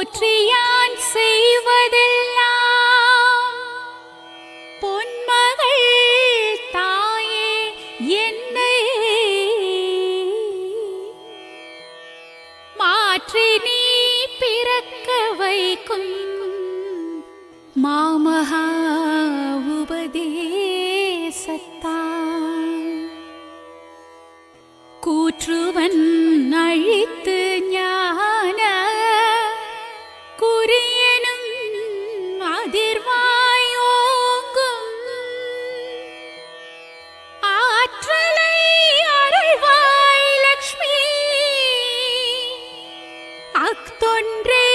போற்றியான் செய்வதெல்லாம். பொன்மகள் தாயே என்னை மாற்றி நீ பிறக்க வைக்கும் மாமகா உபதேசத்தான். கூற்றுவன் தொன்றே